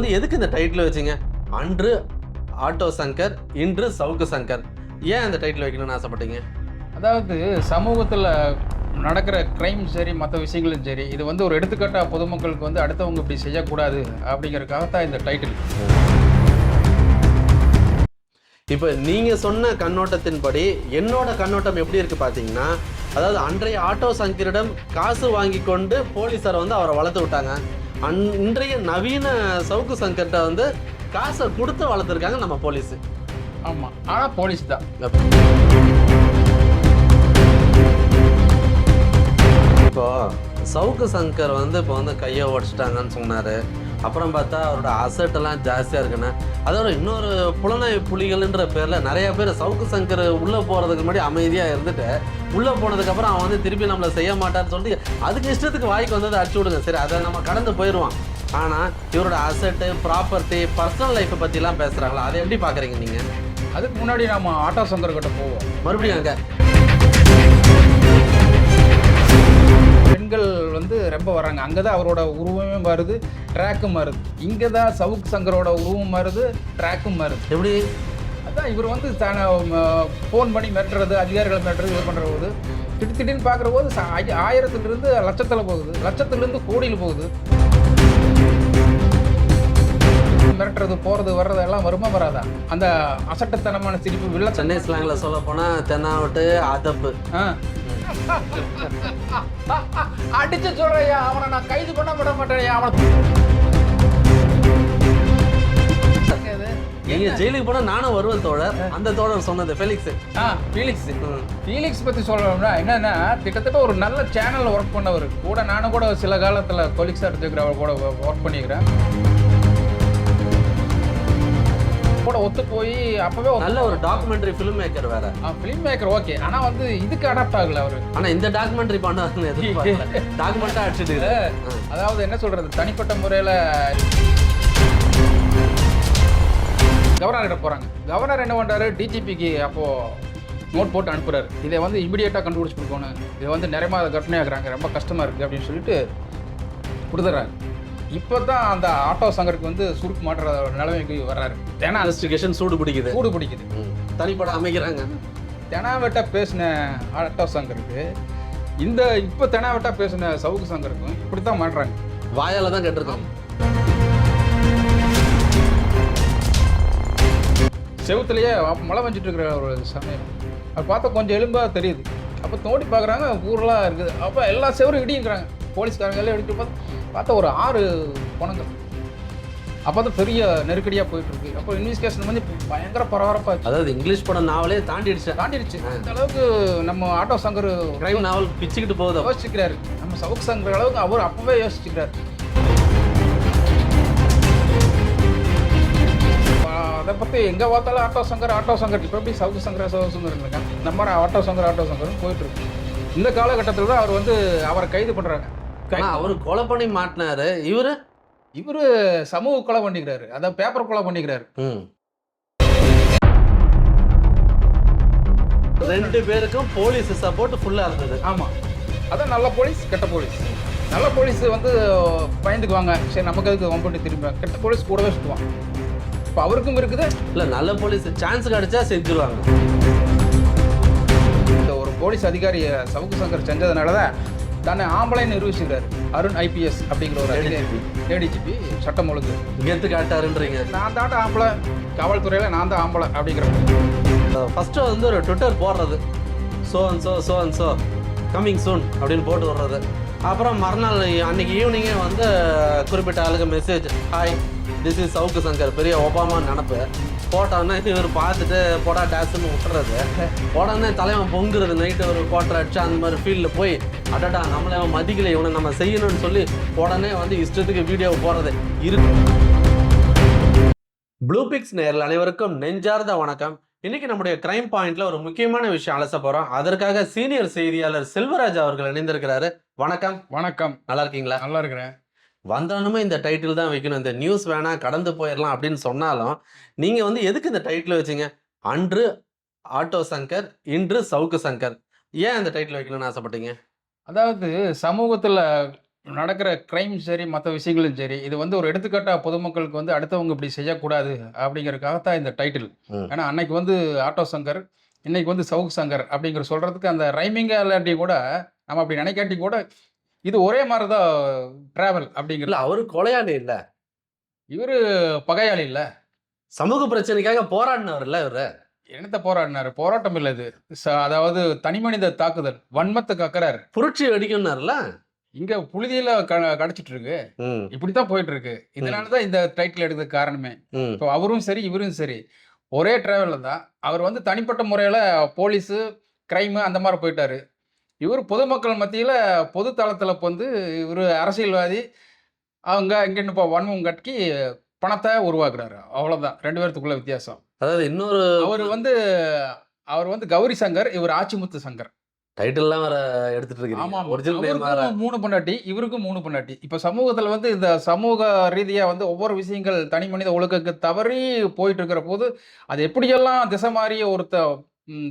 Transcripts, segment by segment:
வந்து எதுக்கு இந்த டைட்டில் வச்சீங்க? அன்று ஆட்டோ சங்கர் இன்று சவுக்கு சங்கர். ஏன் இந்த டைட்டில் வைக்கணும்னு ஆசைப்பட்டீங்க? அதாவது சமூகத்தில் நடக்கிற கிரைம் சரி மற்ற விஷயங்களும் சரி இது வந்து ஒரு எடுத்துக்காட்டாக பொதுமக்களுக்கு வந்து அடுத்தவங்க இப்படி செய்யக்கூடாது அப்படிங்கறதுக்காக தான் இந்த டைட்டில் இப்போ நீங்க சொன்ன கண்ணோட்டத்தின்படி என்னோட கண்ணோட்டம் எப்படி இருக்கு பாத்தீங்கன்னா அதாவது அன்றைய ஆட்டோ சங்கரிடம் காசு வாங்கி கொண்டு போலீஸார் வந்து அவரை வளர்த்து விட்டாங்க. அன் இன்றைய நவீன சவுக்கு சங்கர்கிட்ட வந்து காசை கொடுத்து வளர்த்துருக்காங்க நம்ம போலீஸ். ஆமாம் ஆனால் போலீஸ் தான். இப்போ சவுக்கு சங்கர் வந்து இப்போ வந்து கையை உடச்சிட்டாங்கன்னு சொன்னார். அப்புறம் பார்த்தா அவரோட அசட் எல்லாம் ஜாஸ்தியாக இருக்குன்னு அதோட இன்னொரு புலனாய்வு புலிகள்ன்ற பேரில் நிறைய பேர் சவுக்கு சங்கர் உள்ளே போகிறதுக்கு முன்னாடி அமைதியாக இருந்துட்டு உள்ளே போனதுக்கப்புறம் அவன் வந்து திருப்பி நம்மளை செய்ய மாட்டான்னு சொல்லிட்டு அதுக்கு இஷ்டத்துக்கு வாய்க்கு வந்ததை அடிச்சு விடுங்க. சரி அதை நம்ம கடந்து போயிடுவான் ஆனால் இவரோட அசட்டு ப்ராப்பர்ட்டி பர்சனல் லைஃப்பை பற்றிலாம் பேசுகிறாங்களா அதை எப்படி பார்க்குறீங்க நீங்கள் அதுக்கு முன்னாடி நம்ம ஆட்டோ சங்கர்கிட்ட போவோம். மறுபடியும் அங்கே? பெண்கள் வந்து ரொம்ப வர்றாங்க அங்கே தான் அவரோட உருவமே மாறுது ட்ராக்கும் மாறுது இங்கே தான் சவுக் சங்கரோட உருவம் மாறுது ட்ராக்கும் மாறுது எப்படி? அதான் இவர் வந்து தானே ஃபோன் பண்ணி மிரட்டுறது அதிகாரிகளை மிரட்டுறது இது பண்ணுற போது திடீர் திடீர்னு பார்க்குற போது ஆயிரத்துலேருந்து லட்சத்தில் போகுது. லட்சத்துலேருந்து கோடியில் போகுது. மிரட்டுறது போகிறது வர்றது எல்லாம் வருமா வராதா? அந்த அசட்டத்தனமான சிரிப்பு வில்ல சென்னை ஸ்லாங்கில் சொல்ல போனால் தென்னாவட்டு அதப்பு. ஆ. அடிச்சு சொல்றையா அவனை நான் கைது பண்ண விட மாட்டேன் அவனை. நீங்க ஜெயிலுக்கு போனா நானும் வருவேன் தோழர். அந்த தோழர் சொன்னது ஃபெலிக்ஸ். ஆ ஃபீலிக்ஸ். ஃபீலிக்ஸ் பற்றி சொல்லணும்னா என்னன்னா கிட்டத்தட்ட ஒரு நல்ல சேனலில் ஒர்க் பண்ணவர். கூட நானும் கூட சில காலத்தில் கொலிக்ஸ் எடுத்துக்கிறவர் கூட ஒர்க் பண்ணிக்கிறேன். கூட ஒத்து போய் அப்போவே நல்ல ஒரு டாக்குமெண்ட்ரி ஃபிலிம் மேக்கர் வேற. ஃபிலிம் மேக்கர் ஓகே ஆனால் வந்து இதுக்கு அடாப்ட் ஆகல அவர். ஆனா இந்த டாக்குமெண்ட்ரி பண்ணாருன்னு எதிர்பார்க்கல. டாக்குமெண்ட்டா அடிச்சிட்டு. அதாவது என்ன சொல்றது தனிப்பட்ட முறையில் கவர்னர் கிட்ட போறாங்க. கவர்னர் என்ன பண்றாரு? டிஜிபிக்கு அப்போ நோட் போட்டு அனுப்புறாரு. இதை வந்து இமிடியேட்டாக கண்டுபிடிச்சு கொடுக்கணும். இதை வந்து நிறைய கற்பனையாக்குறாங்க. ரொம்ப கஷ்டமா இருக்கு அப்படின்னு சொல்லிட்டு கொடுத்துட்றாங்க இப்போ தான் அந்த ஆட்டோ சங்கருக்கு வந்து சுருக்கு மாட்டுற நிலைமைக்கு வர்றாரு. அது இன்வெஸ்டிகேஷன் சூடு பிடிக்குது. சூடு பிடிக்குது. ம். தனிப்படம் அமைக்கிறாங்க. தெனாவெட்டா பேசின ஆட்டோ சங்கருக்கு இந்த இப்போ தெனாவெட்டா பேசின சவுக்கு சங்கருக்கும் இப்படி தான் மாட்டுறாங்க. வாயால தான் கேட்டிருக்கோம். செவுத்துலயே மழை வந்துட்டு இருக்கிற ஒரு சமயம். அது பார்த்தா கொஞ்சம் எலும்பா தெரியுது. அப்போ தோண்டி பார்க்குறாங்க ஊரெலாம் இருக்குது. அப்போ எல்லா செவரும் இடிங்கிறாங்க போலீஸ்காரங்க எல்லாம் இடிச்சு பார்த்து பார்த்தா ஒரு ஆறு பணங்கள் அப்போ தான் பெரிய நெருக்கடியாக போயிட்டு இருக்கு அப்போ இன்வெஸ்டிகேஷன் வந்து பயங்கர பரபரப்பாக அதாவது இங்கிலீஷ் படம் நாவலே தாண்டிடுச்சு. தாண்டிடுச்சு. இந்த அளவுக்கு நம்ம ஆட்டோ சங்கர் கிரைம் நாவல் பிச்சுக்கிட்டு போகுது யோசிச்சுக்கிறாரு. நம்ம சவுக்கு சங்கர் அளவுக்கு அவர் அப்பவே யோசிச்சுக்கிறாரு. அதை பற்றி எங்கே பார்த்தாலும் ஆட்டோ சங்கர் ஆட்டோ சங்கர். இப்போ எப்படி சவுக்கு சங்கர் சவுக்கு சங்கர் இல்லைங்க நம்ம ஆட்டோ சங்கர் ஆட்டோ சங்கர்னு போயிட்டு இருக்கு இந்த காலகட்டத்தில் தான் அவர் வந்து அவரை கைது பண்ணுறாங்க அவரு கொலை பண்ணி மாட்டினாரு. இவரு? இவர் சமூக கொலை பண்ணிக்கிறாரு. அதான் பேப்பர் கொலை பண்ணிக்கிறாரு. ம். ரெண்டு பேருக்கும் போலீஸ் சப்போர்ட் ஃபுல்லா இருந்தது. ஆமாம் அதான் நல்ல போலீஸ் கெட்ட போலீஸ். நல்ல போலீஸ் வந்து பயந்துக்குவாங்க. சரி நமக்கு அதுக்கு வம்பட்டு திரும்பி? கெட்ட போலீஸ் கூடவே சுற்றுவான் இப்போ அவருக்கும் இருக்குது. இல்ல நல்ல போலீஸ் சான்ஸ் கிடைச்சா செஞ்சுருவாங்க. இந்த ஒரு போலீஸ் அதிகாரி சவுக்கு சங்கர் செஞ்சதுனால தான் தன்னை ஆம்பளை நிரூபிச்சுக்கிறார். அருண் ஐபிஎஸ் அப்படிங்கிற ஒரு ஏடிஜிபி சட்டம் ஒழுங்கு. கெத்து காட்டாருன்றீங்க. நான் தாண்ட ஆம்பளை. காவல்துறையில் நான் தான் ஆம்பளை அப்படிங்கிற ஃபர்ஸ்ட் வந்து ஒரு ட்விட்டர் போடுறது. So and so so and so coming soon அப்படின்னு போட்டு விடுறது. அப்புறம் மறுநாள் அன்னைக்கு ஈவினிங்கே வந்து குறிப்பிட்ட ஆளுக்கு message hi this is Savukku Shankar பெரிய ஒபாமா நினப்பு. போட்டோன்னே இவர் பார்த்துட்டு போடா டேஸ்ன்னு விட்டுறது. உடனே தலைவன் பொங்குறது நைட்டு ஒரு குவார்டர் அடிச்சு அந்த மாதிரி ஃபீல்டில் போய் அடடா நம்மளே அவன் மதிக்கலை இவனை நம்ம செய்யணும்னு சொல்லி உடனே வந்து இஷ்டத்துக்கு வீடியோ போடுறது. இருக்கு ப்ளூ பிக்ஸ் நேரில் அனைவருக்கும் நெஞ்சார்ந்த வணக்கம். இன்னைக்கு நம்முடைய கிரைம் பாயிண்ட்ல ஒரு முக்கியமான விஷயம் அலச போறோம். அதற்காக சீனியர் செய்தியாளர் செல்வராஜ் அவர்கள் இணைந்திருக்கிறாரு. வணக்கம். வணக்கம். நல்லா இருக்கீங்களா? நல்லா இருக்கிறேன். வந்தவனுமே இந்த டைட்டில் தான் வைக்கணும். இந்த நியூஸ் வேணா கடந்து போயிடலாம் அப்படின்னு சொன்னாலும் நீங்க வந்து எதுக்கு இந்த டைட்டில் வச்சீங்க? அன்று ஆட்டோ சங்கர் இன்று சவுக்கு சங்கர். ஏன் இந்த டைட்டில் வைக்கணும்னு ஆசைப்பட்டீங்க? அதாவது சமூகத்தில் நடக்கிற கிரைம் சரி மற்ற விஷயங்களும் சரி இது வந்து ஒரு எடுத்துக்காட்டா பொதுமக்களுக்கு வந்து அடுத்தவங்க இப்படி செய்யக்கூடாது அப்படிங்கறதுக்காகத்தான் இந்த டைட்டில். ஏன்னா அன்னைக்கு வந்து ஆட்டோ சங்கர் இன்னைக்கு வந்து சவுக் சங்கர் அப்படிங்கிற சொல்றதுக்கு அந்த ரைமிங் இல்லாட்டி கூட நம்ம அப்படி நினைக்காட்டி கூட இது ஒரே மாதிரி தான் டிராவல் அப்படிங்கிறது அவரு கொலையாளி இல்ல. இவரு பகையாளி இல்ல. சமூக பிரச்சனைக்காக போராடினவர்ல இவரு. என்னத்த போராடினாரு? போராட்டம் இல்லை இது. ச- அதாவது தனிமனித தாக்குதல். வன்மத்தை கக்கறாரு. புரட்சி வெடிக்கும்னாருல? இங்க புழுதியில க கடிச்சிட்டு இருக்கு ம். இப்படித்தான் போயிட்டு இருக்கு இதனாலதான் இந்த டைட்டில் எடுத்ததுக்கு காரணமே. ம். இப்போ அவரும் சரி இவரும் சரி. ஒரே டிராவலில் தான். அவர் வந்து தனிப்பட்ட முறையில் போலீஸு க்ரைமு அந்த மாதிரி போயிட்டாரு. இவர் பொதுமக்கள் மத்தியில் பொது தளத்தில் வந்து இவர் அரசியல்வாதி. அவங்க இங்கேன்னு இப்போ வன்மம் கட்டி பணத்தை உருவாக்குறாரு. அவ்வளோதான் ரெண்டு பேர்த்துக்குள்ள வித்தியாசம். அதாவது இன்னொரு அவர் வந்து அவர் வந்து கௌரி சங்கர் இவர் ஆச்சிமுத்து சங்கர். டைட்டில்லாம் வேற எடுத்துட்டு ஆமா இருக்கீங்க ஒரிஜினல் மூணு பொண்டாட்டி இவருக்கும் மூணு பொண்டாட்டி. இப்ப சமூகத்துல வந்து இந்த சமூக ரீதியா வந்து ஒவ்வொரு விஷயங்கள் தனி மனித ஒழுக்கக்கு தவறி போயிட்டு இருக்கிற போது அது எப்படியெல்லாம் திசை மாறி ஒருத்த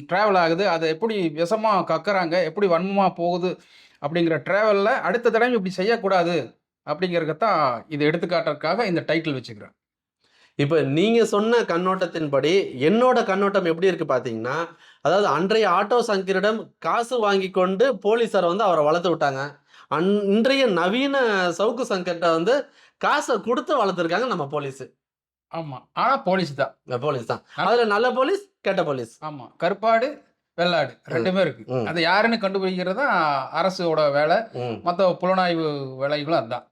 ட்ராவல் ஆகுது. அதை எப்படி விஷமாக கக்கறாங்க? எப்படி வன்மமாக போகுது? அப்படிங்கிற ட்ராவலில் அடுத்த தடவை இப்படி செய்யக்கூடாது அப்படிங்கிறதுக்கத்தான் இது எடுத்துக்காட்டுறதுக்காக இந்த டைட்டில் வச்சுக்கிறேன். இப்போ நீங்கள் சொன்ன கண்ணோட்டத்தின்படி என்னோட கண்ணோட்டம் எப்படி இருக்குது பார்த்தீங்கன்னா அதாவது அன்றைய ஆட்டோ சங்கரிடம் காசு வாங்கி கொண்டு போலீசார் வந்து அவரை வளர்த்து விட்டாங்க. அன்றைய நவீன சவுக்கு சங்கர்கிட்ட வந்து காசை கொடுத்து வளர்த்துருக்காங்க நம்ம போலீஸு. ஆமா. ஆனா போலீஸ் தான். போலீஸ் தான். அதுல நல்ல போலீஸ் கெட்ட போலீஸ் ஆமா. கருப்பாடு வெள்ளாடு ரெண்டுமே இருக்கு. அது யாருன்னு கண்டுபிடிக்கிறது தான் அரசோட வேலை. மற்ற புலனாய்வு வேலைகளும் அதுதான்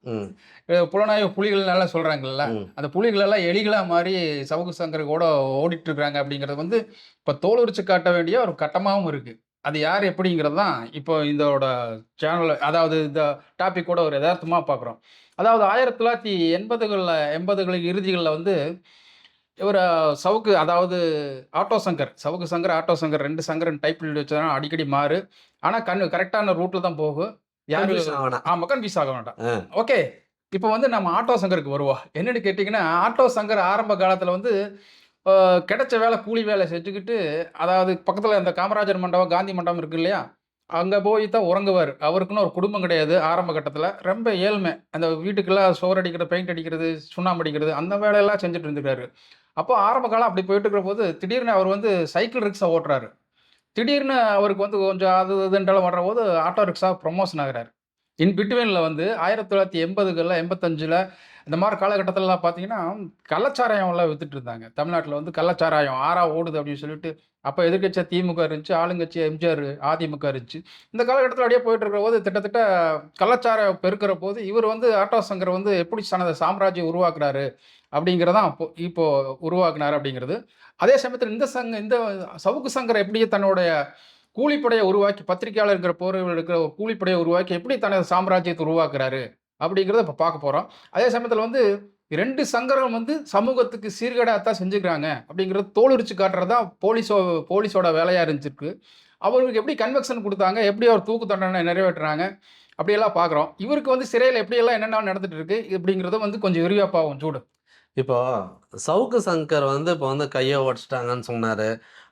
புலனாய்வு புலிகள் எல்லாம் சொல்றாங்கல்ல. அந்த புலிகள் எல்லாம் எலிகளா மாதிரி சவுக்கு சங்கர் கூட ஓடிட்டு இருக்காங்க அப்படிங்கிறது வந்து இப்போ தோலுரிச்சு காட்ட வேண்டிய ஒரு கட்டமாகவும் இருக்கு. அது யார் எப்படிங்கிறது தான் இப்போ இதோட சேனல் அதாவது இந்த டாபிக் கூட ஒரு யதார்த்தமாக பார்க்குறோம் அதாவது ஆயிரத்தி தொள்ளாயிரத்தி எண்பதுகளில் எண்பதுகளின் இறுதிகளில் வந்து இவர் சவுக்கு அதாவது ஆட்டோ சங்கர் சவுக்கு சங்கர் ஆட்டோ சங்கர் ரெண்டு சங்கர் டைப் வச்சதுனா அடிக்கடி மாறு. ஆனால் கண்ணு கரெக்டான ரூட்டில் தான் போகும் யாரு? Confusion ஆக வேணாம். ஆ கன்ஃபியூஸ் ஆக வேண்டாம். ஓகே இப்போ வந்து நம்ம ஆட்டோ சங்கருக்கு வருவோம் என்னன்னு கேட்டிங்கன்னா ஆட்டோ சங்கர் ஆரம்ப காலத்தில் வந்து கிடைச்ச வேலை கூலி வேலை செஞ்சுக்கிட்டு அதாவது பக்கத்தில் இந்த காமராஜர் மண்டபம் காந்தி மண்டபம் இருக்கு இல்லையா? அங்கே போய் தான் உறங்குவார். அவருக்குன்னு ஒரு குடும்பம் கிடையாது ஆரம்ப கட்டத்தில். ரொம்ப ஏழ்மை. அந்த வீட்டுக்கெல்லாம் சோறு அடிக்கிறது பெயிண்ட் அடிக்கிறது சுண்ணாம்பு அடிக்கிறது அந்த வேலையெல்லாம் செஞ்சுட்டு இருந்துட்டாரு அப்போ ஆரம்ப காலம் அப்படி போயிட்டு இருக்கிற போது திடீர்னு அவர் வந்து சைக்கிள் ரிக்ஷா ஓட்டுறாரு. திடீர்னு அவருக்கு வந்து கொஞ்சம் அது இதுன்றாலும் வர்ற போது ஆட்டோ ரிக்ஷா ப்ரொமோஷன் ஆகிறார். இன் பிட்வீனில் வந்து ஆயிரத்தி தொள்ளாயிரத்தி எண்பதுகளில் எண்பத்தஞ்சில் இந்த மாதிரி காலகட்டத்திலலாம் பார்த்தீங்கன்னா கள்ளச்சாராயம்லாம் வித்துட்டு இருந்தாங்க தமிழ்நாட்டில் வந்து கள்ளச்சாராயம் ஆறா ஓடுது அப்படின்னு சொல்லிட்டு அப்போ எதிர்க்கட்சியா திமுக இருந்துச்சு ஆளுங்கட்சி எம்ஜிஆர் அதிமுக இருந்துச்சு. இந்த காலகட்டத்தில் அப்படியே போயிட்டு இருக்கிற போது கிட்டத்தட்ட கள்ளச்சாராயம் பெருக்கிற போது இவர் வந்து ஆட்டோ சங்கர் வந்து எப்படி தனது சாம்ராஜ்யம் உருவாக்குறாரு அப்படிங்கிறதான் இப்போ இப்போ உருவாக்குனாரு அப்படிங்கிறது. அதே சமயத்தில் இந்த சங்க இந்த சவுக்கு சங்கரை எப்படி தன்னுடைய கூலிப்படையை உருவாக்கி பத்திரிகையாளர் போரில் இருக்கிற ஒரு கூலிப்படையை உருவாக்கி எப்படி தனது சாம்ராஜ்யத்தை உருவாக்குறாரு? அப்படிங்கிறத இப்போ பார்க்க போகிறோம் அதே சமயத்தில் வந்து ரெண்டு சங்கரம் வந்து சமூகத்துக்கு சீர்கேடாத்தான் செஞ்சுக்கிறாங்க அப்படிங்கிறது தோலுரிச்சு காட்டுறது தான் போலீஸோ போலீஸோட வேலையாக இருந்துச்சிருக்கு அவருக்கு எப்படி கன்வெக்ஷன் கொடுத்தாங்க எப்படி அவர் தூக்கு தண்டனை நிறைவேற்றுறாங்க அப்படியெல்லாம் பார்க்குறோம். இவருக்கு வந்து சிறையில் எப்படியெல்லாம் என்னென்ன நடந்துட்டு இருக்கு அப்படிங்கிறத வந்து கொஞ்சம் விரிவாக பாவம் சூடு. இப்போ சவுக்கு சங்கர் வந்து இப்போ வந்து கையை உடச்சிட்டாங்கன்னு சொன்னார்.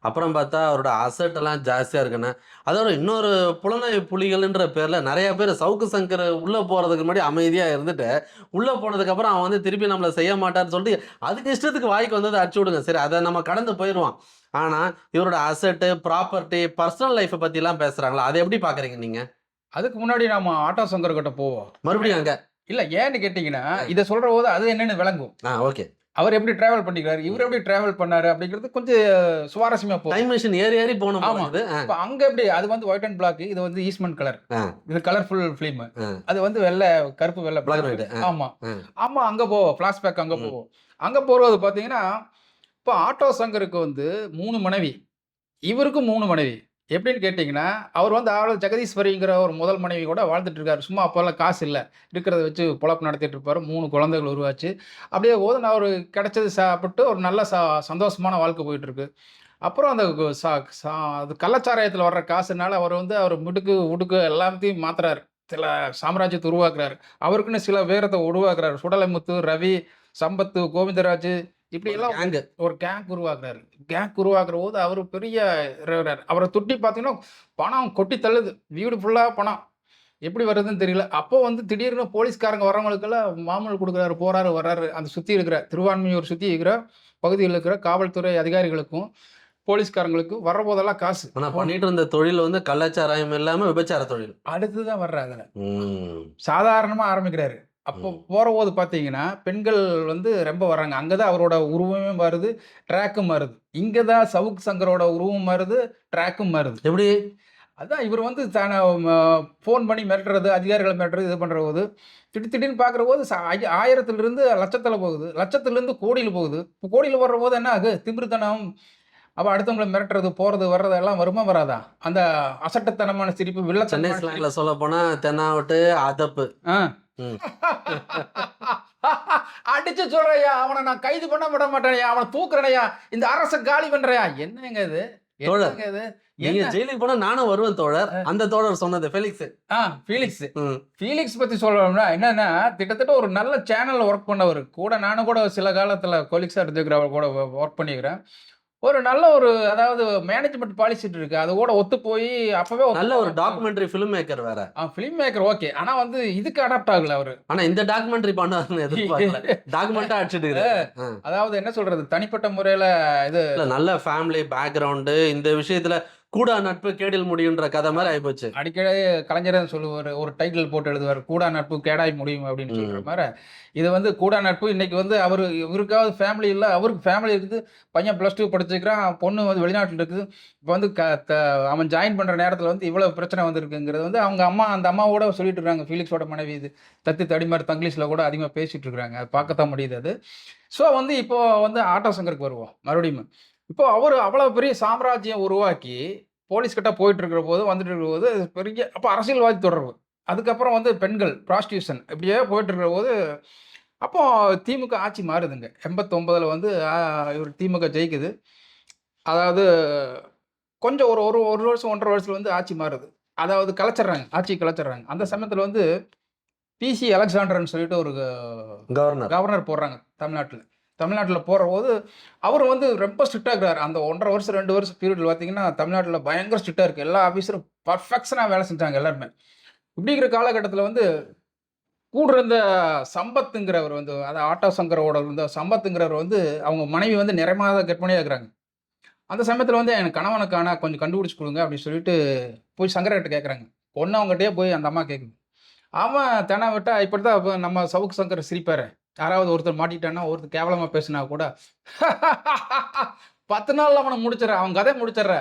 அப்புறம் பார்த்தா அவரோட அசட் எல்லாம் ஜாஸ்தியா இருக்குன்னு. அதோட இன்னொரு புலனாய்வு புலிகள்ன்ற பேர்ல நிறைய பேர் சவுக்கு சங்கர் உள்ள போறதுக்கு முன்னாடி அமைதியா இருந்துட்டு உள்ள போனதுக்கு அப்புறம் அவன் வந்து திருப்பி நம்மள செய்ய மாட்டான்னு சொல்லிட்டு அதுக்கு இஷ்டத்துக்கு வாய்க்கு வந்ததை அடிச்சு விடுங்க. சரி அதை நம்ம கடந்து போயிடுவோம். ஆனா இவரோட அசட்டு ப்ராப்பர்ட்டி பர்சனல் லைஃப்பை பத்தி எல்லாம் பேசுறாங்களா? அதை எப்படி பாக்குறீங்க நீங்க? அதுக்கு முன்னாடி நம்ம ஆட்டோ சங்கர் கிட்ட போவோம். மறுபடியும் அங்க? இல்லை ஏன்னு கேட்டிங்கன்னா இதை சொல்கிற போது அது என்னன்னு விளங்கும். ஆ ஓகே. அவர் எப்படி டிராவல் பண்ணிக்கிறாரு இவர் எப்படி டிராவல் பண்ணாரு அப்படிங்கிறது கொஞ்சம் சுவாரஸ்யமா போகும் டைம் மிஷின் ஏறி ஏறி போகணும் ஆமா. இப்போ அங்க எப்படி அது வந்து ஒயிட் அண்ட் பிளாக் இது வந்து ஈஸ்ட்மன் கலர். இது கலர்ஃபுல் ஃபிலிம். அது வந்து வெள்ளை கருப்பு வெள்ளை ஆ. ஆமா. ஆமா அங்க போவோம் ஃபிளாஷ்பேக் அங்க. போவோம் அங்க போறது பாத்தீங்கன்னா இப்போ ஆட்டோ சங்கருக்கு வந்து மூணு மனைவி இவருக்கும் மூணு மனைவி எப்படின்னு கேட்டிங்கன்னா அவர் வந்து ஆளு ஜெகதீஸ்வரிங்கிற ஒரு முதல் மனைவி கூட வாழ்ந்துட்டு இருக்காரு சும்மா அப்போல்லாம் காசு இல்லை. இருக்கிறத வச்சு பொழப்பு நடத்திட்டு இருப்பார் மூணு குழந்தைகள் உருவாச்சு. அப்படியே போது நான் ஒரு கிடைச்சது சாப்பிட்டு ஒரு நல்ல ச சந்தோஷமான வாழ்க்கை போயிட்டுருக்கு. அப்புறம் அந்த சா- சா- அது கள்ளச்சாராயத்தில் வர்ற காசுனால அவர் வந்து அவர் முடுக்கு உடுக்கு எல்லாத்தையும் மாத்துறாரு. சில சாம்ராஜ்யத்தை உருவாக்குறாரு. அவருக்குன்னு சில வீரத்தை உருவாக்குறாரு. சுடலைமுத்து ரவி சம்பத்து கோவிந்தராஜ் இப்படி எல்லாம். ஒரு கேங் உருவாக்குறாரு. கேங் உருவாக்குற போது அவர் பெரிய. அவரை தொட்டி பார்த்தீங்கன்னா பணம் கொட்டி தள்ளுது. வீடு ஃபுல்லாக பணம். எப்படி வருதுன்னு தெரியல. அப்போ வந்து திடீர்னு போலீஸ்காரங்க வரவங்களுக்கெல்லாம் மாமூல் கொடுக்குறாரு போறாரு வர்றாரு. அந்த சுற்றி இருக்கிற திருவான்மையூர் சுற்றி இருக்கிற பகுதியில் இருக்கிற காவல்துறை அதிகாரிகளுக்கும் போலீஸ்காரங்களுக்கும் வர்ற போதெல்லாம் காசு. ஆனா பண்ணிட்டு இருந்த தொழில் வந்து கள்ளச்சாராயம் இல்லாம விபச்சார தொழில். அடுத்து தான் வர்ற அதில். சாதாரணமாக ஆரம்பிக்கிறாரு. அப்போ ம். போகிற போது பார்த்தீங்கன்னா பெண்கள் வந்து ரொம்ப வர்றாங்க அங்கே தான் அவரோட உருவமே மாறுது ட்ராக்கும் மாறுது. இங்கே தான் சவுக் சங்கரோட உருவம் மாறுது ட்ராக்கும் மாறுது. எப்படி? அதான் இவர் வந்து தானே ஃபோன் பண்ணி மிரட்டுறது அதிகாரிகளை மிரட்டுறது இது பண்ணுற போது திடீர் திடீர்னு பார்க்குற போது ஆயிரத்துலேருந்து லட்சத்தில் போகுது. லட்சத்துலேருந்து கோடியில் போகுது. இப்போ கோடியில் வர்ற போது என்ன ஆகு? திமிருத்தனம் அப்போ அடுத்தவங்களை மிரட்டுறது போகிறது வர்றது எல்லாம் வருமா வராதா? அந்த அசட்டத்தனமான சிரிப்பு சென்னை வில்லத்தனமான ஸ்லாங்ல சொல்ல போனா தென்னாவட்டு அதப்பு. ஆ. அடிச்சு சொல்றையா அவனை நான் கைது பண்ண விட மாட்டேனையா அவனை தூக்குறனையா இந்த அரச காலி பண்றையா? என்னங்க இது? தோழர், நீங்க? ஜெயிலுக்கு போனா நானும் வருவேன் தோழர். அந்த தோழர் சொன்னது ஃபெலிக்ஸ். ஆ ஃபீலிக்ஸ். ஃபீலிக்ஸ் பத்தி சொல்லணும்னா என்னன்னா கிட்டத்தட்ட ஒரு நல்ல சேனல்ல ஒர்க் பண்ணவர். கூட நானும் கூட சில காலத்துல கொலிக்ஸா இருந்துக்கிறவர் கூட ஒர்க் பண்ணிக்கிறேன். ஒரு நல்ல ஒரு அதாவது மேனேஜ்மெண்ட் பாலிசி இருக்கு. அது கூட ஒத்து போய் அப்பவே நல்ல ஒரு டாக்குமெண்ட்ரி ஃபிலிம் மேக்கர் வேற. ஃபிலிம் மேக்கர் ஓகே ஆனா வந்து இதுக்கு அடாப்ட் ஆகல அவரு. ஆனா இந்த டாக்குமெண்ட்ரி பண்ணாருன்னு எதிர்பார்க்கல. டாக்குமெண்டா அடிச்சிட்டு. ஆ. அதாவது என்ன சொல்றது தனிப்பட்ட முறையில இது நல்ல ஃபேமிலி பேக்ரவுண்டு இந்த விஷயத்துல கூட நட்பு கேடில் முடியுன்ற கதை மாதிரி ஆயிப்போச்சு. அடிக்கடி கலைஞர் சொல்லுவார் ஒரு டைட்டில் போட்டு எழுதுவார் கூடா நட்பு கேடாய் முடியும் அப்படின்னு சொல்ற. மாதிரி. இது வந்து கூடா நட்பு இன்னைக்கு வந்து அவர் இவருக்காவது ஃபேமிலி இல்லை அவருக்கு ஃபேமிலி இருக்குது பையன் ப்ளஸ் டூ படிச்சுக்கிறான் பொண்ணு வந்து வெளிநாட்டில் இருக்குது. இப்போ வந்து க த- அவன் ஜாயின் பண்ணுற நேரத்தில் வந்து இவ்வளோ பிரச்சனை வந்திருக்குங்கிறது வந்து அவங்க அம்மா அந்த அம்மாவோட சொல்லிட்டு இருக்காங்க ஃபீலிக்ஸோட மனைவி இது தத்து தடிமார் தங்கிலீஷில் கூட அதிகமாக பேசிட்டு இருக்காங்க அது பார்க்கத்தான் முடியுது அது. ஸோ வந்து இப்போ வந்து ஆட்டோ சங்கருக்கு வருவோம் மறுபடியும். இப்போ அவர் அவ்வளோ பெரிய சாம்ராஜ்யம் உருவாக்கி போலீஸ் கிட்ட போயிட்டு இருக்கிற போது வந்துட்டு இருக்கிற போது பெரிய அப்போ அரசியல்வாதி தொடர்பு. அதுக்கப்புறம் வந்து பெண்கள் ப்ராஸ்டியூஷன் இப்படியே போயிட்டு இருக்கிற போது அப்போ திமுக ஆட்சி மாறுதுங்க. எண்பத்தொம்பதில் வந்து இவர் திமுக ஜெயிக்குது. அதாவது கொஞ்சம் ஒரு ஒரு ஒரு வருஷம் ஒன்றரை வருஷத்துல வந்து ஆட்சி மாறுது. அதாவது கலைச்சிட்றாங்க ஆட்சி கலைச்சிட்றாங்க. அந்த சமயத்தில் வந்து பிசி அலெக்சாண்டர்னு சொல்லிட்டு ஒரு கவர்னர். கவர்னர் போடுறாங்க தமிழ்நாட்டில். தமிழ்நாட்டில் போகிற போது அவர் வந்து ரொம்ப ஸ்ட்ரிக்டாக இருக்கிறார். அந்த ஒன்றரை வருஷம் ரெண்டு வருஷம் பீரியடில் பார்த்தீங்கன்னா தமிழ்நாட்டில் பயங்கர ஸ்ட்ரிக்டாக இருக்குது எல்லா ஆஃபீஸரும் பர்ஃபெக்ஷனாக வேலை செஞ்சாங்க எல்லாருமே. இருக்கிற காலகட்டத்தில் வந்து கூட இருந்த சம்பத்துங்கிறவர் வந்து அது ஆட்டோ சங்கரோட இருந்த சம்பத்துங்கிறவர் வந்து அவங்க மனைவி வந்து நிறைமாத கர்ப்பிணியாக இருக்கிறாங்க. அந்த சமயத்தில் வந்து எனக்கு கணவனுக்கான கொஞ்சம் கண்டுபிடிச்சி கொடுங்க அப்படின்னு சொல்லிட்டு போய் சங்கரகிட்ட கேட்குறாங்க பொண்ணு அவங்ககிட்டயே போய் அந்த அம்மா கேட்குது அவன் தெனா விட்டால் இப்படி தான் நம்ம சவுக்கு சங்கர் சிரிப்பார். யாராவது ஒருத்தர் மாட்டிக்கிட்டான்னா ஒருத்தர் கேவலமாக பேசினா கூட பத்து நாளில் அவனை முடிச்சிட அவன் கதை முடிச்சிடுற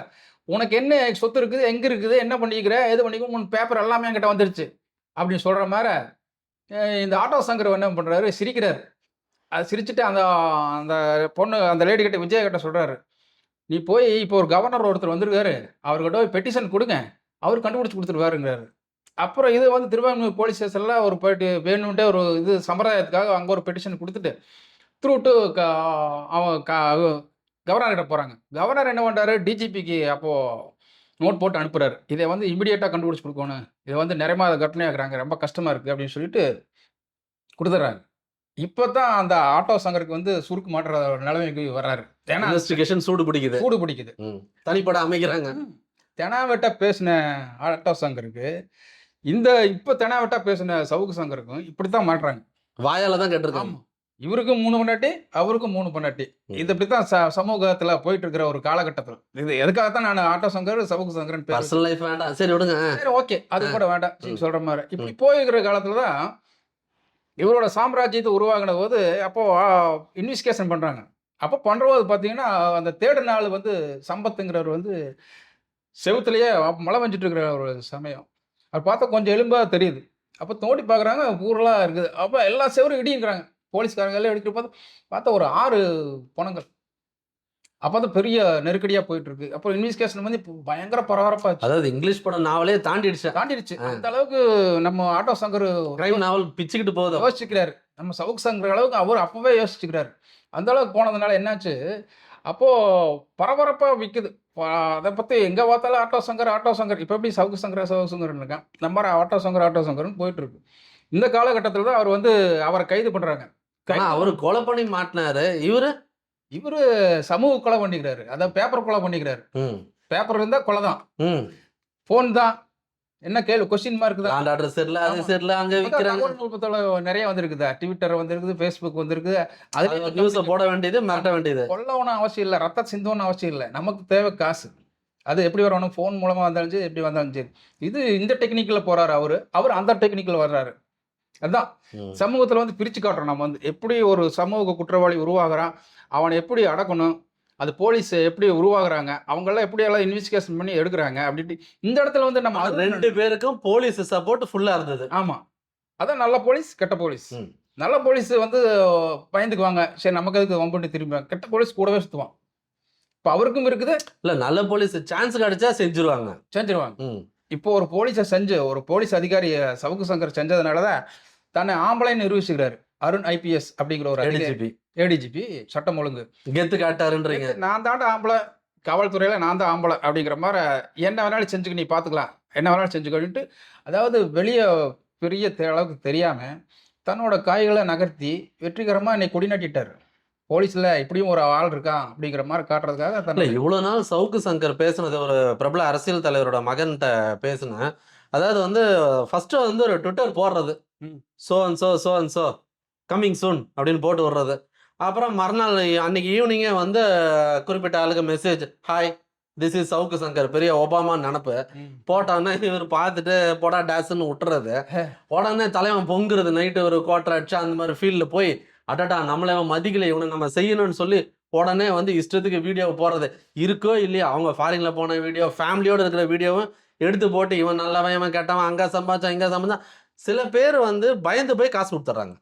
உனக்கு என்ன சொத்து இருக்குது எங்கே இருக்குது என்ன பண்ணிக்கிற எது பண்ணிக்கோ உன் பேப்பர் எல்லாமே என்கிட்ட வந்துருச்சு. அப்படின்னு சொல்கிற மாதிரி இந்த ஆட்டோ சங்கர் என்ன பண்ணுறாரு சிரிக்கிறார். அது சிரிச்சுட்டு அந்த அந்த பொண்ணு அந்த லேடி கிட்ட விஜய் கிட்ட சொல்கிறாரு நீ போய் இப்போ ஒரு கவர்னர் ஒருத்தர் வந்திருக்காரு. அவர்கிட்ட போய் பெட்டிஷன் கொடுங்க. அவர் கண்டுபிடிச்சி கொடுத்துருவாருங்கிறாரு. அப்புறம் இது வந்து திருவாரூர் போலீஸ் ஸ்டேஷனில் ஒரு போயிட்டு வேணும்ட்டே ஒரு இது சம்பிரதாயத்துக்காக அங்கே ஒரு பெட்டிஷன் கொடுத்துட்டு த்ரூ டு அவன் கவர்னர் கிட்ட போகிறாங்க கவர்னர் என்ன பண்ணுறாரு டிஜிபிக்கு அப்போது நோட் போட்டு அனுப்புறாரு. இதை வந்து இமிடியேட்டாக கண்டுபிடிச்சி கொடுக்கணும். இதை வந்து நிறைய கட்டணையாக்குறாங்க ரொம்ப கஷ்டமாக இருக்குது அப்படின்னு சொல்லிட்டு கொடுத்துட்றாங்க இப்போ தான் அந்த ஆட்டோ சங்கருக்கு வந்து சுருக்கு மாட்டுற ஒரு நிலைமைக்கு வர்றாரு. இன்வெஸ்டிகேஷன் சூடு பிடிக்குது. சூடு பிடிக்குது. தனிப்பட அமைக்கிறாங்க. தெனாவெட்டா பேசின ஆட்டோ சங்கருக்கு இந்த இப்போ தெனாவெட்டா பேசின சவுக்கு சங்கருக்கும் இப்படி தான் மாட்டுறாங்க. வாயால தான் கேட்டிருக்காங்க. இவருக்கும் மூணு பொண்டாட்டி அவருக்கும் மூணு பொண்டாட்டி. இது இப்படி தான் ச சமூகத்தில் போயிட்டு இருக்கிற ஒரு காலகட்டத்தில். இது எதுக்காகத்தான் நான் ஆட்டோ சங்கர் சவுக்கு சங்கரன் பேர் பர்சனல் லைஃப் வேண்டாம். சரி விடுங்க. சரி ஓகே. அது கூட வேண்டாம். சொல்ற மாதிரி. இப்படி போயிருக்கிற காலத்துல தான் இவரோட சாம்ராஜ்யத்தை உருவாகின போது அப்போ இன்வெஸ்டிகேஷன் பண்றாங்க. அப்போ பண்ற போது பார்த்தீங்கன்னா அந்த தேடு நாள் வந்து சம்பத்துங்கிறவர் வந்து செவுத்துலயே மழை பெஞ்சிட்டு இருக்கிற ஒரு சமயம். அது பார்த்தா கொஞ்சம் எலும்பா தெரியுது. அப்போ தோண்டி பார்க்குறாங்க ஊரெல்லாம் இருக்குது. அப்போ எல்லா செவரும் இடிங்கிறாங்க போலீஸ்காரங்க எல்லாம் எடுக்கிற பார்த்து பார்த்தா ஒரு ஆறு பணங்கள். அப்போ தான் பெரிய நெருக்கடியாக போயிட்டு இருக்கு அப்போ இன்வெஸ்டிகேஷன் வந்து இப்போ பயங்கர பரபரப்பாச்சு அதாவது இங்கிலீஷ் படம் நாவலே தாண்டிடுச்சு. தாண்டிடுச்சு. அந்த அளவுக்கு நம்ம ஆட்டோ சங்கர் கிரைம் நாவல் பிச்சுக்கிட்டு போகுது? யோசிச்சுக்கிறாரு. நம்ம சவுக் சங்கர் அளவுக்கு அவர் அப்பவே யோசிச்சுக்கிறாரு. அந்த அளவுக்கு போனதுனால என்னாச்சு அப்போ பரபரப்பா விற்குது அதை பத்தி எங்க பார்த்தாலும் ஆட்டோ சங்கர் ஆட்டோ சங்கர். இப்போ எப்படி சவுக்கு சங்கர் சவுக்கு சங்கர் இருக்கான்? நம்ம ஆட்டோ சங்கர் ஆட்டோ சங்கர்னு போயிட்டு இருக்கு. இந்த காலகட்டத்தில் தான் அவர் வந்து அவரை கைது பண்றாங்க. ஆனா அவரு கொலை பண்ணி மாட்டினாரு. இவரு? இவரு சமூக கொலை பண்ணிக்கிறாரு. அதான் பேப்பர் கொலை பண்ணிக்கிறாரு. ம். பேப்பர் இருந்தா கொலை தான். ம். ஃபோன் தான். என்ன கேள்வி கொஸ்டின் மார்க் தான். லாண்ட் ஆர்டர் சரியில்ல அது. சரியில்ல அங்க விற்கிறாங்க நிறைய வந்திருக்குதா? ட்விட்டர் வந்திருக்குது ஃபேஸ்புக் வந்திருக்குது. அதுல நியூஸை போட வேண்டியது மிரட்ட வேண்டியது. கொல்லவனும் அவசியம் இல்லை ரத்த சிந்தோன்னு அவசியம் இல்லை. நமக்கு தேவை காசு. அது எப்படி வரணும்? ஃபோன் மூலமா வந்தாலும் சரி எப்படி வந்தாலும் சரி. இது இந்த டெக்னிக்கில் போறாரு அவரு. அவர் அந்த டெக்னிக்கில் வர்றாரு. அதான். ம். சமூகத்தில் வந்து பிரித்து காட்டுறோம் நம்ம வந்து. எப்படி ஒரு சமூக குற்றவாளி உருவாகுறான்? அவனை எப்படி அடக்கணும்? அது போலீஸ் எப்படி உருவாகுறாங்க? அவங்கெல்லாம் எப்படி எல்லாம் இன்வெஸ்டிகேஷன் பண்ணி எடுக்கிறாங்க அப்படின்ட்டு இந்த இடத்துல வந்து நம்ம ரெண்டு பேருக்கும் போலீஸ் சப்போர்ட் ஃபுல்லா இருந்தது. ஆமாம் அதான் நல்ல போலீஸ் கெட்ட போலீஸ். நல்ல போலீஸ் வந்து பயந்துக்குவாங்க. சரி நமக்கு அதுக்கு வம்பிட்டு திரும்பி கெட்ட போலீஸ் கூடவே சுற்றுவான் இப்போ அவருக்கும் இருக்குது. இல்ல நல்ல போலீஸ் சான்ஸ் கிடைச்சா செஞ்சிருவாங்க. செஞ்சிருவாங்க. இப்போ ஒரு போலீஸை செஞ்சு ஒரு போலீஸ் அதிகாரி சவுக்கு சங்கர் செஞ்சதுனால தான் தன்னை ஆம்பளைன்னு நிரூபிச்சுக்கிறாரு. அருண் ஐபிஎஸ் அப்படிங்கிற ஒரு ADGP. ஏடிஜிபி சட்டம் ஒழுங்கு. கெத்து காட்டாருன்றீங்க. நான் தாண்டா ஆம்பளை. காவல்துறையில் நான் தான் ஆம்பளை அப்படிங்கிற மாதிரி என்ன வேணாலும் செஞ்சுக்க நீ பார்த்துக்கலாம் என்ன வேணாலும் செஞ்சுக்கன்ட்டு அதாவது வெளியே பெரிய அளவுக்கு தெரியாமல் தன்னோட காய்களை நகர்த்தி வெற்றிகரமாக என்னை கொடி நாட்டிட்டார் போலீஸில் இப்படியும் ஒரு ஆள் இருக்கான் அப்படிங்கிற மாதிரி காட்டுறதுக்காக தன்னை இவ்வளவு நாள் சவுக்கு சங்கர் பேசுனது ஒரு பிரபல அரசியல் தலைவரோட மகன்கிட்ட பேசினேன். அதாவது வந்து ஃபர்ஸ்ட் வந்து ஒரு ட்விட்டர் போடுறது. So and so so and so coming soon அப்படின்னு போட்டு விடுறது. அப்புறம் மறுநாள் அன்னைக்கு ஈவினிங்கே வந்து குறிப்பிட்ட ஆளுக்கு message hi this is Savukku Shankar பெரிய ஒபாமா நினப்பு. போட்டோன்னே இவர் பார்த்துட்டு போடா டேஸ்ன்னு விட்டுறது. உடனே தலைவன் பொங்குறது நைட்டு ஒரு குவார்டர் அடிச்சு அந்த மாதிரி ஃபீல்டில் போய் அடடா நம்மளை அவன் மதிக்கலை இவனை நம்ம செய்யணும்னு சொல்லி உடனே வந்து இஷ்டத்துக்கு வீடியோ போடுறது. இருக்கோ இல்லையா அவங்க ஃபாரினில் போன வீடியோ ஃபேமிலியோடு இருக்கிற வீடியோவும் எடுத்து போட்டு இவன் நல்லவன் இவன் கெட்டவன் அங்கே சம்பாதிச்சான் இங்கே சம்பாதிச்சான். சில பேர் வந்து பயந்து போய் காசு கொடுத்துட்றாங்க.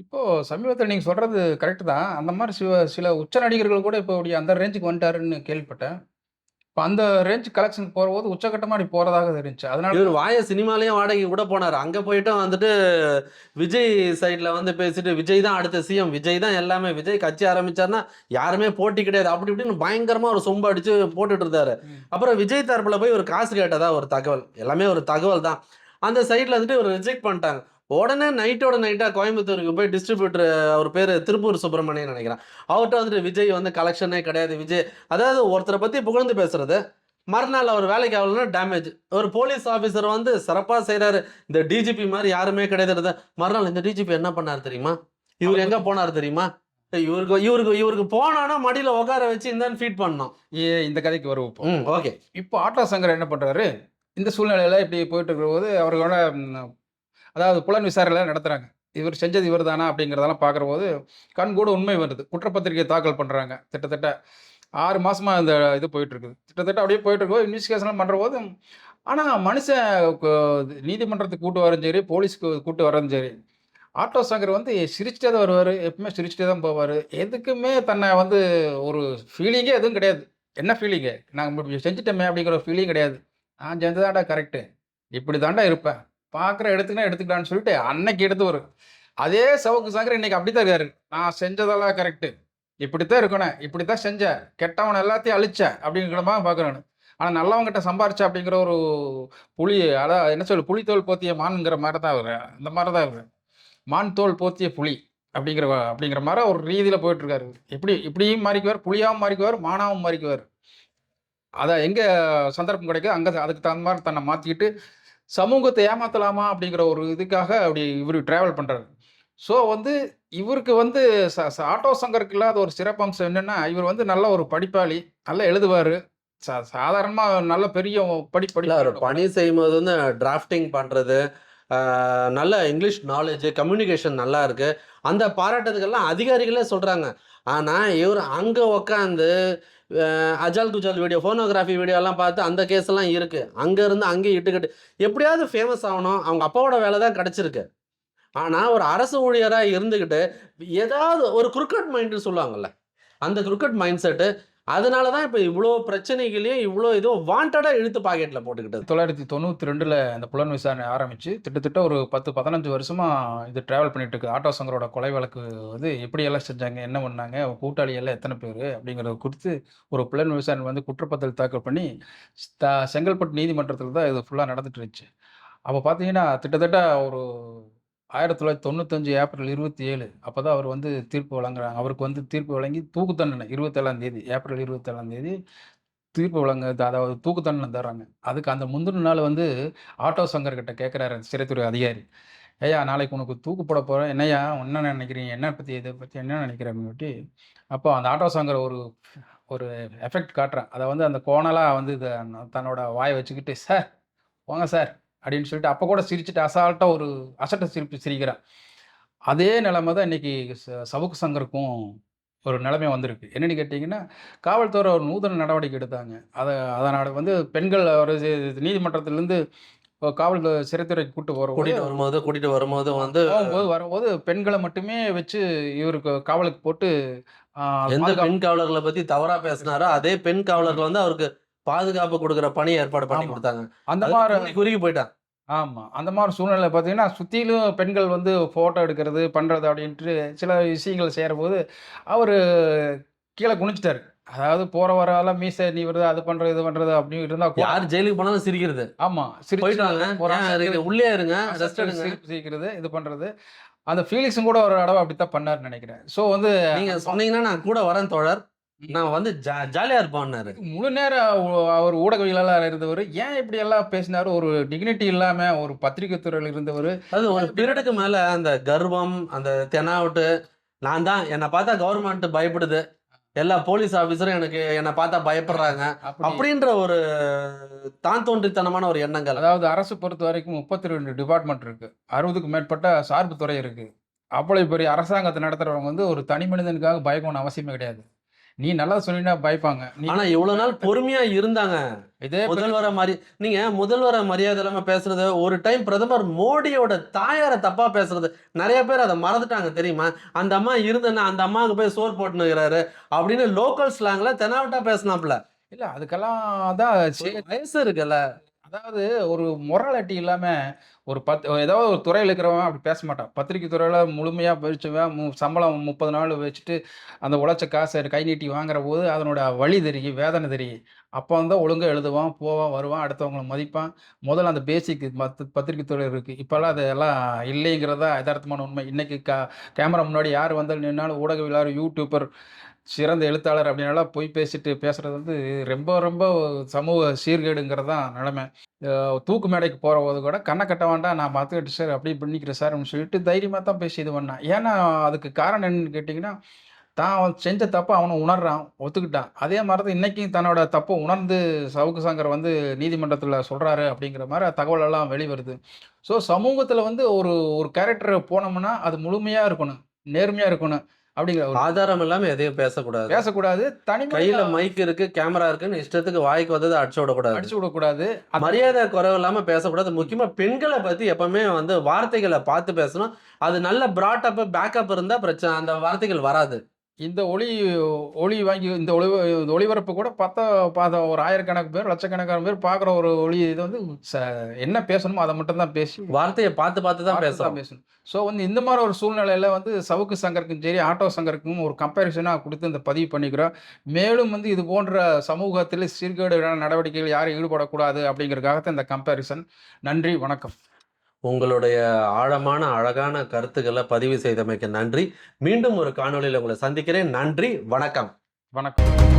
இப்போ சமீபத்தில் நீங்கள் சொல்கிறது கரெக்டு தான். அந்த மாதிரி சில சில உச்ச நடிகர்கள் கூட இப்போ இப்படி அந்த ரேஞ்சுக்கு வந்துட்டாருன்னு கேள்விப்பட்டேன். இப்போ அந்த ரேஞ்ச் கலெக்ஷன் போகும்போது உச்சகட்டமாக அப்படி போகிறதாக தெரிஞ்சு அதனால இவர் வாய சினிமாலேயும் வாடகை கூட போனார். அங்கே போயிட்டு வந்துட்டு விஜய் சைடில் வந்து பேசிட்டு விஜய் தான் அடுத்த சிஎம் விஜய் தான் எல்லாமே. விஜய் கட்சி ஆரம்பிச்சாருன்னா யாருமே போட்டி கிடையாது. அப்படி இப்படின்னு பயங்கரமாக ஒரு சொம்பு அடிச்சு போட்டுட்டு இருந்தாரு. அப்புறம் விஜய் தரப்புல போய் ஒரு காசு கேட்டதா ஒரு தகவல். எல்லாமே ஒரு தகவல் தான். அந்த சைடில் வந்துட்டு ஒரு ரிஜெக்ட் பண்ணிட்டாங்க. உடனே நைட்டோட நைட்டாக கோயம்புத்தூருக்கு போய் டிஸ்ட்ரிபியூட்டர் அவர் பேர் திருப்பூர் சுப்பிரமணியன் நினைக்கிறேன். அவர்கிட்ட வந்துட்டு விஜய் வந்து கலெக்ஷனே கிடையாது விஜய். அதாவது ஒருத்தரை பற்றி புகழ்ந்து பேசுறது மறுநாள் அவர் வேலைக்கு ஆகலன்னா டேமேஜ் ஒரு போலீஸ் ஆஃபீஸர் வந்து சிறப்பாக செய்கிறாரு இந்த டிஜிபி மாதிரி யாருமே கிடையாது மறுநாள் இந்த டிஜிபி என்ன பண்ணார் தெரியுமா? இவர் எங்கே போனார் தெரியுமா? இவருக்கு இவருக்கு இவருக்கு போனானா மடியில் உட்கார வச்சு இந்தான்னு ஃபீட் பண்ணோம் இந்த கதைக்கு வருவோம் இப்போ. ம் ஓகே இப்போ ஆட்டோ சங்கர் என்ன பண்ணுறாரு இந்த சூழ்நிலையில் இப்படி போயிட்டு இருக்கிறபோது அவர்களோட அதாவது புலன் விசாரணை நடத்துகிறாங்க இவர் செஞ்சது இவர் தானா அப்படிங்கிறதெல்லாம் பார்க்குற கண் கூட உண்மை வருது. குற்றப்பத்திரிகை தாக்கல் பண்ணுறாங்க கிட்டத்தட்ட ஆறு மாதமாக இந்த இது போயிட்டுருக்குது. கிட்டத்தட்ட அப்படியே போயிட்டு இன்வெஸ்டிகேஷன்லாம் இன்வெஸ்டிகேஷன் பண்ணுற போது ஆனால் மனுஷன் நீதிமன்றத்துக்கு கூட்டு வரதும் சரி போலீஸ்க்கு கூட்டு வரதும் சரி ஆட்டோ சங்கர் வந்து சிரிச்சிட்டே தான் வருவார். எப்பவுமே சிரிச்சிட்டே தான் போவார். எதுக்குமே தன்னை வந்து ஒரு ஃபீலிங்கே எதுவும் கிடையாது. என்ன ஃபீலிங்கு நாங்கள் செஞ்சுட்டோமே அப்படிங்கிற ஒரு ஃபீலிங் கிடையாது. நான் செஞ்சதாண்டா கரெக்டு இப்படி தாண்டா இருப்பேன். பார்க்குற எடுத்துக்கினா எடுத்துக்கலான்னு சொல்லிட்டு அன்னைக்கு எடுத்து வரும் அதே சவுக்கு சங்கர் இன்னைக்கு அப்படி தான் இருக்காரு. நான் செஞ்சதெல்லாம் கரெக்டு இப்படித்தான் இருக்கணும். இப்படி தான் செஞ்சேன் கெட்டவன் எல்லாத்தையும் அழிச்சேன் அப்படிங்கிற மாதிரி பார்க்குறேன் ஆனால் நல்லவங்கிட்ட சம்பாரிச்சா அப்படிங்கிற ஒரு புலி அதான் என்ன சொல்லு புலித்தோல் போத்திய மான்ங்கிற மாதிரி தான் இவர் அந்த மாதிரி தான் இவர் மான் தோல் போத்திய புலி அப்படிங்கிற அப்படிங்கிற மாதிரி ஒரு ரீதியில் போயிட்டுருக்காரு. இப்படி எப்படி இப்படியும் மாறிக்குவார் புளியாகவும் மாறிக்குவார் மானாவும் மாறிக்குவார். அதை எங்கே சந்தர்ப்பம் கிடைக்குது அங்கே அதுக்கு தகுந்த மாதிரி தன்னை மாற்றிக்கிட்டு சமூகத்தை ஏமாத்தலாமா அப்படிங்கிற ஒரு இதுக்காக அப்படி இவர் ட்ராவல் பண்ணுறாரு ஸோ வந்து இவருக்கு வந்து ச ஆட்டோ சங்கருக்கு இல்லாத ஒரு சிறப்பம்சம் என்னென்னா இவர் வந்து நல்ல ஒரு படிப்பாளி நல்லா எழுதுவார். சா சாதாரணமாக நல்ல பெரிய படி இல்ல அவர் படி பணி செய்யும்போது வந்து டிராஃப்டிங் பண்றது ஆஹ், நல்ல இங்கிலீஷ் நாலேஜ் கம்யூனிகேஷன் நல்லா இருக்கு. அந்த பாராட்டுறதுக்கெல்லாம் அதிகாரிகளே சொல்றாங்க. ஆனா இவர் அங்க உக்காந்து அஜால் குஜால் வீடியோ ஃபோனோகிராஃபி வீடியோலாம் பார்த்து அந்த கேஸ்லாம் இருக்குது அங்கேருந்து அங்கேயும் இட்டுக்கிட்டு எப்படியாவது ஃபேமஸ் ஆகணும். அவங்க அப்பாவோட வேலை தான் கிடச்சிருக்கு. ஆனால் ஒரு அரசு ஊழியராக இருந்துக்கிட்டு ஏதாவது ஒரு குறுக்கட் மைண்டுன்னு சொல்லுவாங்கள்ல அந்த கிரிக்கெட் மைண்ட் செட்டு அதனால தான் இப்போ இவ்வளோ பிரச்சனைகளையும் இவ்வளோ இதுவும் வாண்டடாக இழுத்து பாக்கெட்டில் போட்டுக்கிட்டது. தொள்ளாயிரத்தி தொண்ணூற்றி ரெண்டில் அந்த புலன் விசாரணை ஆரம்பித்து திட்டத்தட்ட ஒரு பத்து பதினஞ்சு வருஷமாக இது ட்ராவல் பண்ணிட்டு இருக்கு. ஆட்டோ சங்கரோட கொலை வழக்கு வந்து எப்படியெல்லாம் செஞ்சாங்க என்ன பண்ணாங்க கூட்டாளி எல்லாம் எத்தனை பேர் அப்படிங்கிறத குறித்து ஒரு புலன் விசாரணை வந்து குற்றப்பத்திரிகை தாக்கல் பண்ணி த செங்கல்பட்டு நீதிமன்றத்தில் தான் இது ஃபுல்லாக நடந்துட்டு இருந்துச்சு. அப்போ பார்த்தீங்கன்னா கிட்டத்தட்ட ஒரு ஆயிரத்தி தொள்ளாயிரத்தி தொண்ணூத்தஞ்சு ஏப்ரல் இருபத்தி ஏழு அப்போ தான் அவர் வந்து தீர்ப்பு வழங்குறாங்க. அவருக்கு வந்து தீர்ப்பு வழங்கி தூக்கு தண்டனை இருபத்தேழாம் தேதி ஏப்ரல் இருபத்தேழாம் தேதி தீர்ப்பு வழங்க அதாவது தூக்கு தண்டனை தர்றாங்க. அதுக்கு அந்த முந்தின நாள் வந்து ஆட்டோ சங்கர் கிட்ட கேட்குறாரு சிறைத்துறை அதிகாரி. ஐயா நாளைக்கு உனக்கு தூக்கு போட போகிறேன் என்னையா என்ன நினைக்கிறீங்க? என்ன பற்றி இதை பற்றி என்ன நினைக்கிறேன்னு சொல்லி. அப்போ அந்த ஆட்டோ சங்கர் ஒரு ஒரு எஃபெக்ட் காட்டுறேன். அதை வந்து அந்த கோணலாக வந்து இதை தன்னோட வாயை வச்சுக்கிட்டு சார் போங்க சார். அப்படின்னு சொல்லிட்டு அப்போ கூட சிரிச்சுட்டு அசால்ட்டாக ஒரு அசட்டை சிரிப்பு சிரிக்கிறான். அதே நிலைமை தான் இன்னைக்கு ச- சவுக்கு சங்கருக்கும் ஒரு நிலைமை வந்திருக்கு. என்னன்னு கேட்டிங்கன்னா காவல்துறை ஒரு நூதன நடவடிக்கை எடுத்தாங்க. அதை அதனால் வந்து பெண்கள் ஒரு நீதிமன்றத்திலேருந்து காவல் சிறைத்துறைக்கு கூட்டு போகிற கூட்டிட்டு வரும்போது கூட்டிட்டு வரும்போது வந்து போகும்போது வரும்போது பெண்களை மட்டுமே வச்சு இவருக்கு காவலுக்கு போட்டு எந்த பெண் காவலர்களை பத்தி தவறா பேசினாரோ அதே பெண் காவலர்கள் வந்து அவருக்கு பாதுகாப்பு கொடுக்குற பணி ஏற்பாடு பண்ணி ஆமா. கொடுத்தாங்க. அந்த மாதிரி குறுகி- போயிட்டான் ஆமாம் அந்த மாதிரி சூழ்நிலை பார்த்தீங்கன்னா சுற்றிலும் பெண்கள் வந்து ஃபோட்டோ எடுக்கிறது பண்ணுறது அப்படின்ட்டு சில விஷயங்கள் செய்கிற போது அவர் கீழே குனிச்சிட்டாரு அதாவது போகிற வரலாம் மீசை நீ வருது அது பண்ணுறது இது பண்ணுறது அப்படின்னு இருந்தால் யார் ஜெயிலுக்கு போனாலும் சிரிக்கிறது. ஆமாம் போயிட்டு வாங்க போறாங்க. ஏன் இருக்கீங்க? உள்ளே இருங்க சீக்கிரது இது பண்ணுறது அந்த ஃபீலிங்ஸும் கூட ஒரு தடவை அப்படித்தான் பண்ணாருன்னு நினைக்கிறேன். ஸோ வந்து நீங்க சொன்னீங்கன்னா நான் கூட வரேன் தோழர். நான் வந்து ஜா- ஜாலியா இருப்பான்னாரு முழு நேரம் அவ- அவர் ஊடகவியலாளர் இருந்தவர். ஏன் இப்படி எல்லாம் பேசினாரு? ஒரு டிக்னிட்டி இல்லாமல் ஒரு பத்திரிகை துறையில் இருந்தவர். அது ஒரு பீரியடுக்கு மேல அந்த கர்வம் அந்த தெனாவட்டு நான் தான் என்னை பார்த்தா கவர்மெண்ட் பயப்படுது. எல்லா போலீஸ் ஆபீசரும் எனக்கு என்னை பார்த்தா பயப்படுறாங்க. அப்படி. அப்படின்ற ஒரு தான் தோன்றித்தனமான ஒரு எண்ணங்கள். அதாவது அரசு பொறுத்த வரைக்கும் முப்பத்தி ரெண்டு டிபார்ட்மெண்ட் இருக்கு. அறுபதுக்கும் மேற்பட்ட சார்பு துறை இருக்கு. அவ்வளவு பெரிய அரசாங்கத்தை நடத்துறவங்க வந்து ஒரு தனி மனிதனுக்காக பயக்கணும் அவசியமே கிடையாது. நீ நல்லா சொன்னீங்கன்னா பயப்பாங்க. ஆனா இவ்வளவு நாள் பொறுமையா இருந்தாங்க. இதே முதல்வரை மரி நீங்க முதல்வரை மரியாதை இல்லாம பேசுறது ஒரு டைம் பிரதமர் மோடியோட தாயாரை தப்பா பேசுறது நிறைய பேர் அதை மறந்துட்டாங்க தெரியுமா? அந்த அம்மா இருந்தேன்னா அந்த அம்மாவுக்கு போய் சோறு போட்டுனுக்கிறாரு அப்படின்னு லோக்கல் ஸ்லாங்ல தெனாவட்டா பேசினாப்ல இல்ல அதுக்கெல்லாம் தான் வயசு இருக்குல்ல. அதாவது ஒரு மொராலிட்டி இல்லாம ஒரு பத் ஏதாவது ஒரு துறையில் இருக்கிறவன் அப்படி பேச மாட்டான். பத்திரிக்கை துறையில் முழுமையாக படிச்சவன் மு- சம்பளம் முப்பது நாள் வச்சுட்டு அந்த உழைச்ச காசை கை நீட்டி வாங்குற போது அதனோட வழி தெரியும் வேதனை தெரியும். அப்போ வந்து ஒழுங்காக எழுதுவான் போவான் வருவான் அடுத்தவங்களை மதிப்பான். முதல்ல அந்த பேசிக் மத் பத்திரிக்கை துறை இருக்குது இப்போல்லாம் அதெல்லாம் இல்லைங்கிறதா யதார்த்தமான உண்மை. இன்றைக்கி கா கேமரா முன்னாடி யார் வந்தாலும் நின்னாலும் ஊடகவியலாளர் யூடியூபர் சிறந்த எழுத்தாளர் அப்படின்னால போய் பேசிட்டு பேசுறது வந்து ரொம்ப ரொம்ப சமூக சீர்கேடுங்கிறது தான் நிலைமை தூக்கு மேடைக்கு போகிற போது கூட கண்ணை கட்ட வேண்டாம் நான் பார்த்துக்கிட்டு சார் அப்படி பண்ணிக்கிறேன் சார் அப்படின்னு சொல்லிட்டு தைரியமாக தான் பேசி இது பண்ணான் ஏன்னா அதுக்கு காரணம் என்னன்னு கேட்டிங்கன்னா தான் அவன் செஞ்ச தப்பை அவனை உணர்றான் ஒத்துக்கிட்டான். அதே மாதிரி தான் இன்றைக்கும் தன்னோட தப்பை உணர்ந்து சவுக்கு சங்கர் வந்து நீதிமன்றத்தில் சொல்கிறாரு அப்படிங்கிற மாதிரி தகவலெல்லாம் வெளிவருது. ஸோ சமூகத்தில் வந்து ஒரு ஒரு கேரக்டர் போனோம்னா அது முழுமையாக இருக்கணும் நேர்மையாக இருக்கணும். அப்படிங்கிற ஒரு ஆதாரம் இல்லாம எதையும் பேசக்கூடாது. பேசக்கூடாது. தனிமையில கையில மைக் இருக்கு கேமரா இருக்குன்னு இஷ்டத்துக்கு வாய்க்கு வந்ததை அடிச்சு விடக்கூடாது. அடிச்சு விடக்கூடாது. மரியாதை குறைவு இல்லாம பேசக்கூடாது. முக்கியமா பெண்களை பத்தி எப்பவுமே வந்து வார்த்தைகளை பார்த்து பேசணும். அது நல்ல பிராட்டப் பேக்கப் இருந்தா பிரச்சனை அந்த வார்த்தைகள் வராது. இந்த ஒளி ஒளி வாங்கி இந்த ஒளி இந்த ஒளிபரப்பு கூட பார்த்தா பார்த்த ஒரு ஆயிரக்கணக்கு பேர் லட்சக்கணக்கான பேர் பார்க்குற ஒரு ஒளி இது வந்து ச- என்ன பேசணுமோ அதை மட்டும் தான் பேசி வார்த்தையை பார்த்து பார்த்து தான் தான் பேசணும். ஸோ வந்து இந்த மாதிரி ஒரு சூழ்நிலையில வந்து சவுக்கு சங்கருக்கும் சரி ஆட்டோ சங்கருக்கும் ஒரு கம்பேரிசனாக கொடுத்து இந்த பதிவு பண்ணிக்கிறோம். மேலும் வந்து இது போன்ற சமூகத்தில் சீர்கேடுகளான நடவடிக்கைகள் யாரும் ஈடுபடக்கூடாது அப்படிங்கிறதுக்காக இந்த கம்பேரிசன் நன்றி வணக்கம். உங்களுடைய ஆழமான அழகான கருத்துக்களை பதிவு செய்தமைக்கு நன்றி. மீண்டும் ஒரு காணொளியில் உங்களை சந்திக்கிறேன். நன்றி. வணக்கம். வணக்கம்.